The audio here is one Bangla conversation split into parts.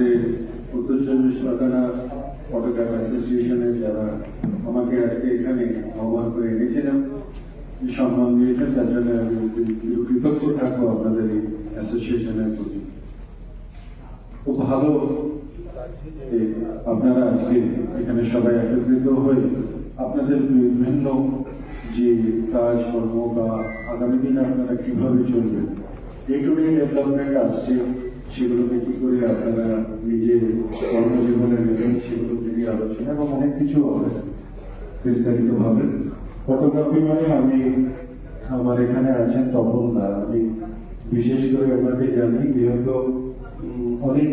আমাদের উত্তর চব্বিশ পরগনা ফটোগ্রাফ অ্যাসোসিয়েশনের যারা আমাকে আজকে এখানে আহ্বান করে এনেছিলেন সম্মান দিয়েছেন তার জন্য আমি কৃতজ্ঞ থাকব আপনাদের এই অ্যাসোসিয়েশনের প্রতি। খুব ভালো আপনারা আজকে এখানে সবাই একত্রিত হয়ে আপনাদের বিভিন্ন যে কাজ, কর্ম বা আগামী দিনে আপনারা কীভাবে চলবেন ডে টু ডে ডেভেলপমেন্ট আসছে। সেগুলোকে কি করে আপনারা নিজের কর্মজীবনে নেবেন সেগুলো নিয়ে আলোচনা এবং অনেক কিছু হবে বিস্তারিত ভাবে ফটোগ্রাফি মানে আমি আমার এখানে আছেন তপন দা। আমি বিশেষ করে ওনাকে জানি, যেহেতু অনেক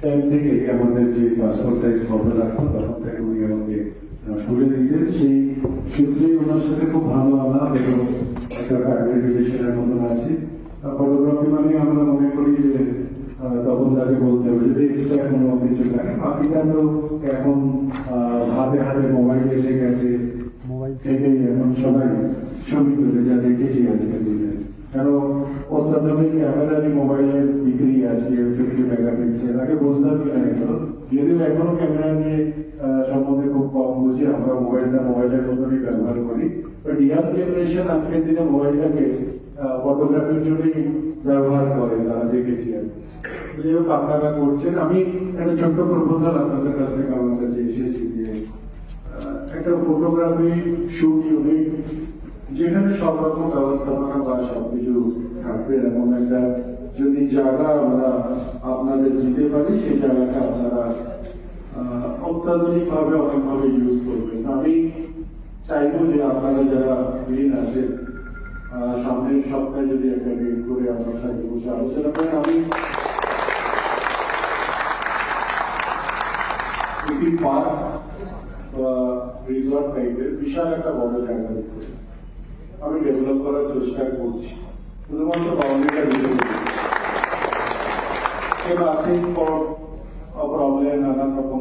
টাইম থেকে আমাদের যে পাসপোর্ট সাইজ ফটো রাখতো, তখন থেকে উনি আমাকে তুলে দিতেন। সেই সূত্রেই ওনার সাথে খুব ভালো আলাপ এবং একটা ফ্যামিলি রিলেশনের মতন আছে। মানে আমরা মনে করি যে তখন তাকে বলতে হবে যদি এক্সট্রা কোনো কিছু লাগে বাকিটা তো এখন হাতে হাতে মোবাইল এসে গেছে। থেকেই এখন সবাই ছবি তুলে যা দেখেছি আজকে দিনে। কেন অত্যাধুনিক ক্যামেরারই মোবাইলের বিক্রি আজকে ফিফটি মেগাপিক্সেল আগে বুঝতাম না এগুলো? যদিও এখনও ক্যামেরা নিয়ে সম্বন্ধে খুব কম বুঝি আমরা মোবাইলটা মোবাইলের মতনই ব্যবহার করি। বাট ইয়াং জেনারেশন আজকের দিনে মোবাইলটাকে ফটোগ্রাফির জন্যই ব্যবহার করে, তারা দেখেছি আর। যাই হোক আপনারা করছেন আমি একটা ছোট্ট প্রপোজাল আপনাদের কাছ থেকে আমার কাছে এসেছি যে একটা ফটোগ্রাফি শুট ইউনিট যেখানে সব রকম ব্যবস্থাপনা বা সবকিছু থাকবে, এমন একটা যদি জায়গা আমরা আপনাদের দিতে পারি, সেই জায়গাটা আপনারা অত্যাধুনিক ভাবে অনেকভাবে ইউজ করবেন আমি চাইব যে আপনারা যারা দিন আছেন সামনের সপ্তাহে যদি একটা করে আপনার সাথে বসে আলোচনা করেন আমি একটি পার্ক বা টাইপের বিশাল একটা বড় জায়গা আমি ডেভেলপ করার চেষ্টা করছি। শুধুমাত্র বাউন্ডারিটা দিতে নানান রকম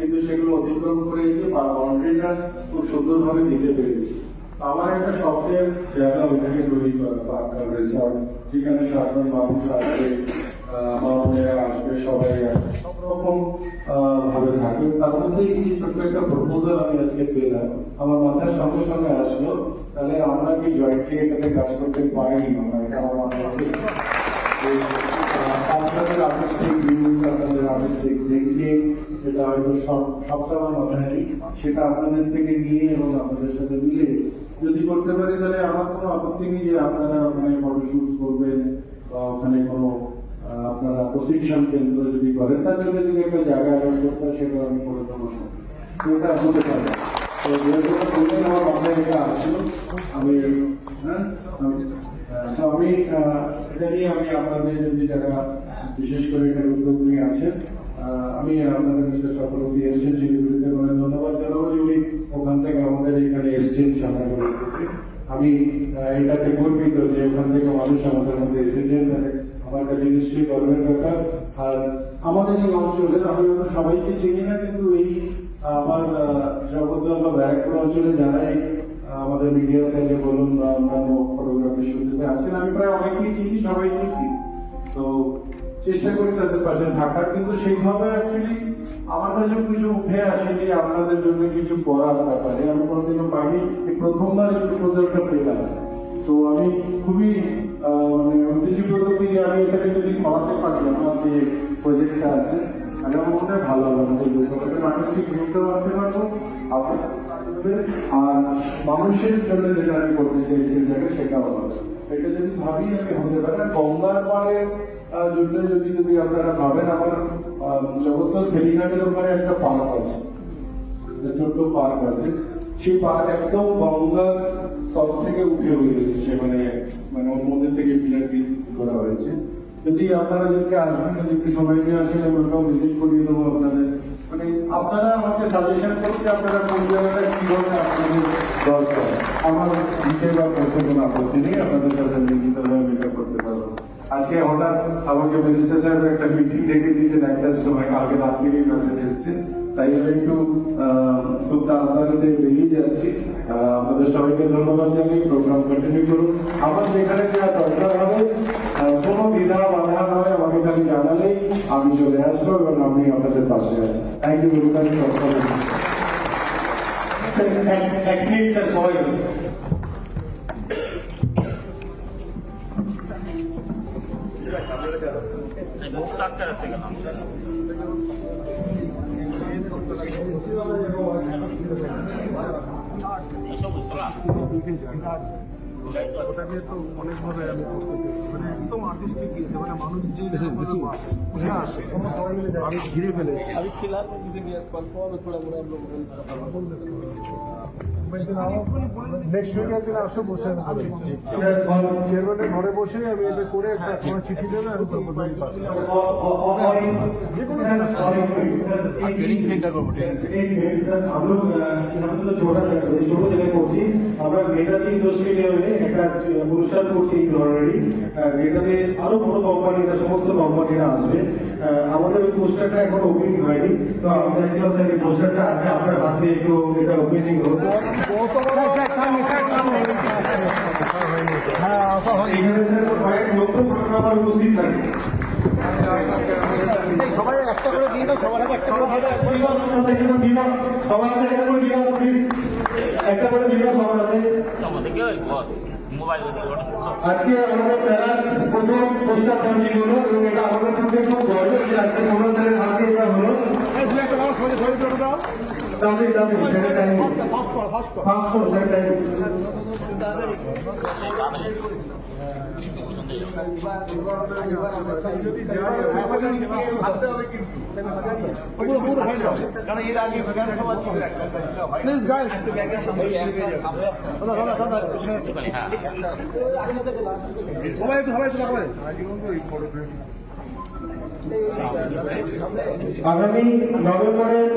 কিন্তু সেগুলো অতিক্রম করে এসে বাউন্ডারিটা খুব সুন্দরভাবে দিতে পেরেছি। আমার একটা স্বপ্নের জায়গা ওইটাকে তৈরি করা পার্ক রিসর্ট যেখানে সাধারণ মানুষ আসবে মা আসবে, সবাই আসবে। সব রকম ভাবে থাকবে তার মধ্যে এই ছোট্ট একটা প্রপোজাল আমি আজকে পেলাম, আমার মাথার সঙ্গে সঙ্গে আসলো, তাহলে আমরা কি জয়েন্টলি এটাতে কাজ করতে পারি না এটা আমার মাথায় আছে আপনাদের আর্টিস্টিক ভিউজ আপনাদের আর্টিস্টিক থিঙ্কিং যেটা হয়তো সব সবটা আমার মাথায় নেই, সেটা আপনাদের থেকে নিয়ে এবং আপনাদের সাথে মিলে যদি করতে পারি, তাহলে আমার কোনো আপত্তি নেই যে আপনারা ওখানে ফটোশুট করবেন বা ওখানে কোনো আপনারা প্রশিক্ষণ কেন্দ্র যদি করেন, তার জন্য যদি একটা জায়গা অ্যারেঞ্জ করতে সেটা আমি করে দেবো। এটা হতে পারে। তো যেহেতু বললেন আমার মাথায় এটা আসলো, আমি হ্যাঁ তো আমি এটা নিয়ে আমি আপনাদের যদি যারা, বিশেষ করে এখানে উদ্যোগ নিয়ে আছেন আমি আপনাদের কাছে সকল এসেছেন সেগুলিতে অনেক ধন্যবাদ জানাব যে উনি ওখান থেকে আমাদের এখানে এসছেন সামনে আমি এটাতে গর্বিত যে ওখান থেকে মানুষ আমাদের মধ্যে এসেছেন আমার কাছে নিশ্চয়ই গর্বের ব্যাপার। আর আমাদের এই অঞ্চলের, আমি সবাইকে চিনি না, কিন্তু এই, আমার জগদ্দল বা ব্যারাকপুর অঞ্চলে যারাই আমাদের মিডিয়া সাইডে বলুন বা অন্যান্য ফটোগ্রাফি শুরুতে আছেন, আমি প্রায় অনেকেই চিনি সবাইকে চিনি। তো চেষ্টা করি তাদের পাশে থাকার, কিন্তু সেইভাবে অ্যাকচুয়ালি আমার কাছে কিছু উঠে আসেনি আপনাদের জন্য কিছু করার ব্যাপারে। আমি কোনোদিনও পাইনি প্রথমবার এই প্রপোজালটা পেলাম। তো আমি খুবই মানে উত্তেজিত যে আমি এটাকে যদি করাতে পারি, আমার যে প্রজেক্টটা আছে ভালো আর মানুষের জন্য যেটা আমি করতে চাইছি যেটা সেটাও হবে। এটা যদি ভাবি আমি হতে পারে। গঙ্গার আহ, জুড়লে যদি যদি আপনারা ভাবেন আমার জগৎসর ফেরিঘাটের ওখানে একটা পার্ক আছে। ছোট্ট পার্ক আছে। সেই পার্ক একদম গঙ্গার সব থেকে উঠে এসেছে মানে মানে ওর মধ্যে থেকে পিলার করা হয়েছে। যদি আপনারা যদি আসবেন যদি একটু সময় নিয়ে আসেন আমি ওটাও ভিজিট করিয়ে দেবো আপনাদের। মানে আপনারা আমাকে সাজেশন করতে আপনারা কোন জায়গাটা দরকার। আমার আপত্তি নেই, আপনাদের সাথে করতে পারব। আজকে হঠাৎ আমাকে মিনিস্টার একটা মিটিং ডেকে দিয়েছেন একটার কালকে রাত থেকেই মেসেজ এসছে। তাই আমি একটু খুব তাড়াতাড়িতে বেরিয়ে যাচ্ছি। আহ, আপনাদের সবাইকে ধন্যবাদ জানাই প্রোগ্রাম কন্টিনিউ করুন। আমার যেখানে যা দরকার হবে কোনো দ্বিধা বাধা নয় আমাকে খালি জানালেই আমি চলে আসব এবং আমি আপনাদের পাশে আছি। থ্যাংক ইউ ভেরি মাচ এক মিনিট স্যার সবাই মুখ টাটকা ওটাকে তো অনেকভাবে আমি করতেছি মানে একদম আর্টিস্টিক মানে মানুষ যে আমি ঘিরে ফেলেছি। নেক্সট আসো বসে ঘরে বসে আমি এটা করে আমরা করছি আমরা একটা অনুষ্ঠান করছি আরও বড় কোম্পানিরা সমস্ত কোম্পানিরা আসবে। আমাদের ওই পোস্টারটা এখন ওপেনিং হয়নি। তো আমি চাইছিলাম স্যার এই পোস্টারটা আছে, আপনার হাতে একটু এটা ওপেনিং হোক হ্যাঁ হয় এখানে স্যার কয়েক লক্ষ আমার উপস্থিত থাকে সবাই একটা করে দিয়ে দাও সবার আগে একটা করে সবার একটা করে দিলাম একটা করে দিলাম সবার হাতে আমাদের কি ওই বস আজকে আমাদের মেলার প্রথম পোস্টার লঞ্চিং হলো এবং এটা আমাদের পক্ষে খুব গর্বের যে আজকে সোমনাথ স্যারের হাতে এটা হলো। দু একটা দাও সবাই সবাই করে দাও। তাহলে তাহলে স্যারের টাইম ফাস্ট কর ফাস্ট কর ফাস্ট টাইম সবাই একটু সবাই আগামী নভেম্বরের